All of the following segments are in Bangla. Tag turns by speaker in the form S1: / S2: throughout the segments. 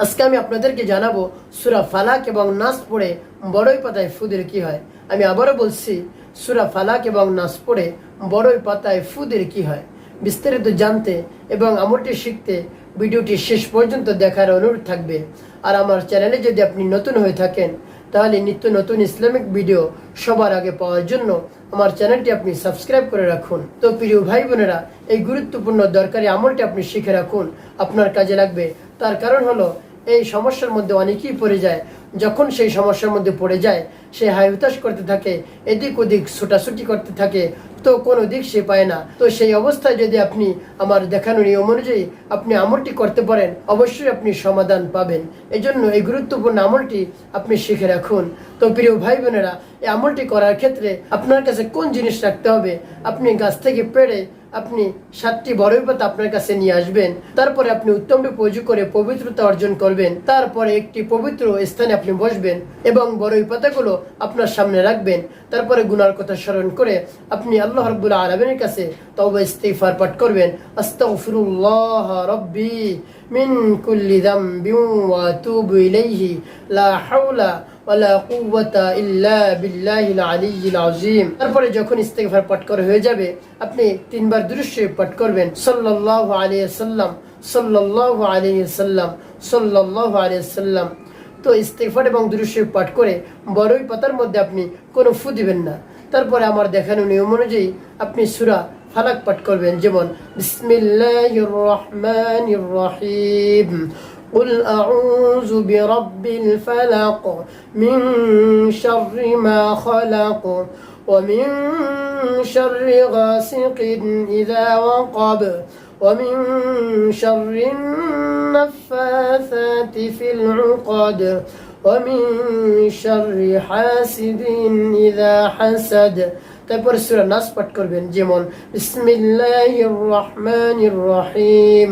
S1: আজকে আমি আপনাদেরকে জানাব সুরা ফালাক এবং নাস পড়ে বড়ই পাতায় ফুদের কি হয়? আমি আবারও বলছি, সুরা ফালাক এবং নাস পড়ে বড়ই পাতায় ফুদের কি হয়? বিস্তারিত জানতে এবং আমলটি শিখতে ভিডিওটি শেষ পর্যন্ত দেখার অনুরোধ থাকবে। আর আমার চ্যানেলে যদি আপনি নতুন হয়ে থাকেন, তাহলে নিত্য নতুন ইসলামিক ভিডিও সবার আগে পাওয়ার জন্য আমার চ্যানেলটি আপনি সাবস্ক্রাইব করে রাখুন। তো প্রিয় ভাই বোনেরা, এই গুরুত্বপূর্ণ দরকারি আমলটি আপনি শিখে রাখুন। আপনার কাজে লাগবে। তার কারণ হলো এই সমস্যার মধ্যে অনেকেই পড়ে যায়। যখন সেই সমস্যার মধ্যে পড়ে যায়, সে হাই হুতাশ করতে থাকে, এদিক ওদিক ছোটাছুটি করতে থাকে, তো কোনো দিক সে পায় না। তো সেই অবস্থায় যদি আপনি আমার দেখানো নিয়ম অনুযায়ী আপনি আমলটি করতে পারেন, অবশ্যই আপনি সমাধান পাবেন। এজন্য এই গুরুত্বপূর্ণ আমলটি আপনি শিখে রাখুন। তো প্রিয় ভাই বোনেরা এই আমলটি করার ক্ষেত্রে আপনার কাছে কোন জিনিস রাখতে হবে? আপনি গাছ থেকে পেড়ে আপনি সাতটি বড়ই পাতা আপনার কাছে নিয়ে আসবেন, তারপরে আপনি উত্তম রূপে অজু করে পবিত্রতা অর্জন করবেন, তারপরে একটি পবিত্র স্থানে আপনি বসবেন এবং বড়ই পাতাগুলো আপনার সামনে রাখবেন, তারপরে গুনার কথা স্মরণ করে আপনি আল্লাহ রব্বুল্লাহ আলমিনের কাছে তবে ইস্তিফার পাঠ করবেন, আস্তাগফিরুল্লাহ রব্বি মিন কুল্লি যামবিন ওয়া আতুবু ইলাইহি লা হাওলা তারপরে যখন ইস্তিগফার পাঠ করা হয়ে যাবে, আপনি তিনবার দুরূদ পাঠ করবেন। সাল্লাল্লাহু আলাইহি সাল্লাম সাল্লাল্লাহু আলাইহি সাল্লাম তো ইস্তিগফার এবং শরীফ পাঠ করে বড়ই পাতার মধ্যে আপনি কোনো ফু দিবেন না। তারপরে আমার দেখানো নিয়ম অনুযায়ী আপনি সুরা ফালাক পাঠ করবেন, যেমন, বিসমিল্লাহির রহমানির রহিম। قل أعوذ برب الفلق من شر ما خلق ومن شر غاسق إذا وقب ومن شر النفاثات في العقد ومن شر حاسد إذا حسد তারপর সুরা নাস পাঠ করবেন যেমন বিসমিল্লাহির রহমানির রহিম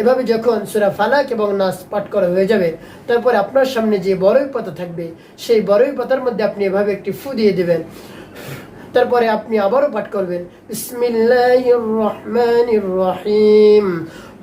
S1: এভাবে যখন সুরা ফালাক এবং নাস পাঠ করা হয়ে যাবে, তারপর আপনার সামনে যে বড়ই পাতা থাকবে, সেই বড়ই পাতার মধ্যে আপনি এভাবে একটি ফু দিয়ে দেবেন। তারপরে আপনি আবারও পাঠ করবেন, বিসমিল্লাহির রহমানির রহিম।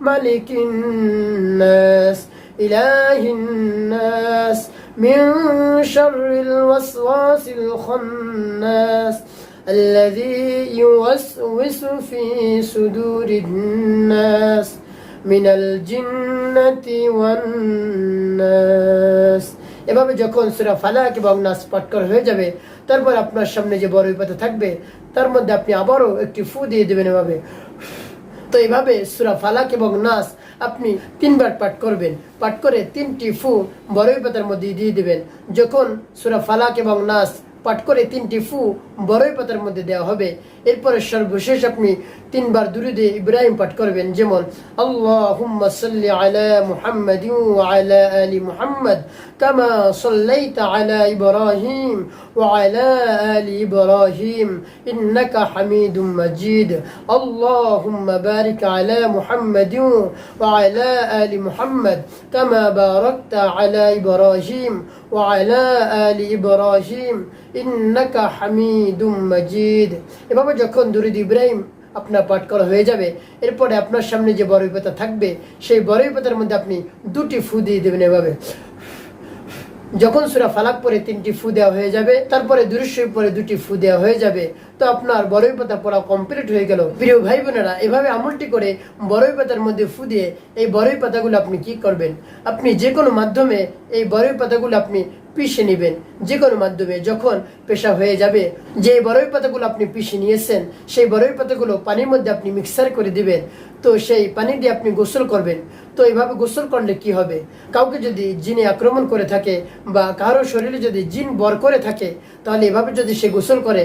S1: ملك الناس إله الناس من شر الوسواس الخناس الذي يوسوس في صدور الناس من الجنة والناس এভাবে যখন সুরা ফালাক এবং নাস পাঠ করা হয়ে যাবে তারপর আপনার সামনে যে বড় পাতা থাকবে তার মধ্যে আপনি আবারও একটি ফু দিয়ে দেবেন এভাবে তো এইভাবে সুরা ফালাক এবং নাস আপনি তিনবার পাঠ করবেন। পাঠ করে তিনটি ফু বড়ই পাতার মধ্যে দিয়ে দেবেন। যখন সুরা ফালাক এবং নাস পাঠ করে তিনটি ফু বড়ই পাতার মধ্যে দেওয়া হবে। এরপরে সর্বশেষ আপনি তিনবার দুরুদে ইব্রাহিম পাঠ করবেন। যেমন, আল্লাহুম্মা সাল্লি আলা মুহাম্মাদ আলা আলি মুহাম্মাদ কামা সাল্লাইতা আলা ইব্রাহিম ওয়া আলা আলি ইব্রাহিম ইন্নাকা হামিদুম মাজিদ। আল্লাহুম্মা বারিক আলা মুহাম্মাদ ওয়া আলা আলি মুহাম্মাদ কামা বারাকতা আলা ইব্রাহিম ওয়া আলা আলি ইব্রাহিম ইন্নাকা হামিদুম মাজিদ। এভাবে যখন দুরুদ ইব্রাহিম আপনার পাঠ করা হয়ে যাবে, এরপরে আপনার সামনে যে বড়ই পাতা থাকবে, সেই বড়ই পাতার মধ্যে আপনি দুটি ফু দিয়ে দেবেন এভাবে। যখন সুরা ফালাক পরে তিনটি ফু দেওয়া হয়ে যাবে, তারপরে দৃশ্য পরে দুটি ফু দেওয়া হয়ে যাবে, তো আপনার বড়ই পাতা পড়া কমপ্লিট হয়ে গেল। প্রিয় ভাই বোনেরা, এভাবে আমলটি করে বড়ই পাতার মধ্যে ফু দিয়ে এই বড়ই পাতাগুলো আপনি কি করবেন? আপনি যে কোনো মাধ্যমে এই বড়ই পাতাগুলো আপনি পিষে নেবেন। যে কোনো মাধ্যমে যখন পেশা হয়ে যাবে, যে বরই পাতাগুলো আপনি পিষে নিয়েছেন, সেই বরই পাতাগুলো পানির মধ্যে আপনি মিক্সার করে দিবেন। তো সেই পানি দিয়ে আপনি গোসল করবেন। তো এইভাবে গোসল করলে কি হবে? কাউকে যদি জিনে আক্রমণ করে থাকে বা কারও শরীরে যদি জিন বর করে থাকে, তাহলে এভাবে যদি সে গোসল করে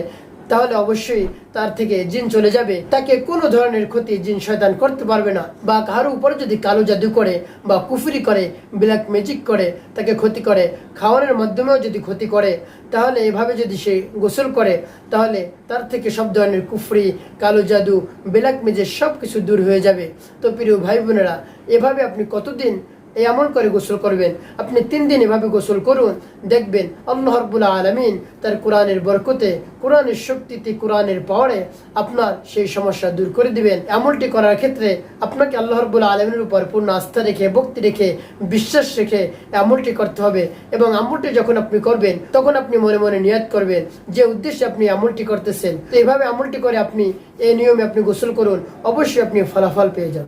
S1: তাহলে অবশ্যই তার থেকে জিন চলে যাবে। তাকে কোনো ধরনের ক্ষতি জিন শয়তান করতে পারবে না। বা কারও উপরে যদি কালো জাদু করে বা কুফরি করে ব্ল্যাক ম্যাজিক করে, তাকে ক্ষতি করে খাওয়ানোর মাধ্যমেও যদি ক্ষতি করে, তাহলে এভাবে যদি সে গোসল করে, তাহলে তার থেকে সব ধরনের কুফরি, কালো জাদু ব্ল্যাক ম্যাজিক সব কিছু দূর হয়ে যাবে। তো প্রিয় ভাই বোনেরা, এভাবে আপনি কতদিন এই আমল করে গোসল করবেন। আপনি তিন দিন এভাবে গোসল করুন, দেখবেন আল্লাহ রব্বুল আলমিন তার কোরআনের বরকতে, কোরআনের শক্তিতে, কোরআনের পাওয়ারে আপনার সেই সমস্যা দূর করে দিবেন। আমলটি করার ক্ষেত্রে আপনাকে আল্লাহ রব্বুল আলমিনের উপর পূর্ণ আস্থা রেখে, ভক্তি রেখে, বিশ্বাস রেখে আমলটি করতে হবে এবং আমলটি যখন আপনি করবেন, তখন আপনি মনে মনে নিয়াত করবেন যে উদ্দেশ্যে আপনি আমলটি করতেছেন। তো এইভাবে আমলটি করে আপনি এই নিয়মে আপনি গোসল করুন, অবশ্যই আপনি ফলাফল পেয়ে যাবেন।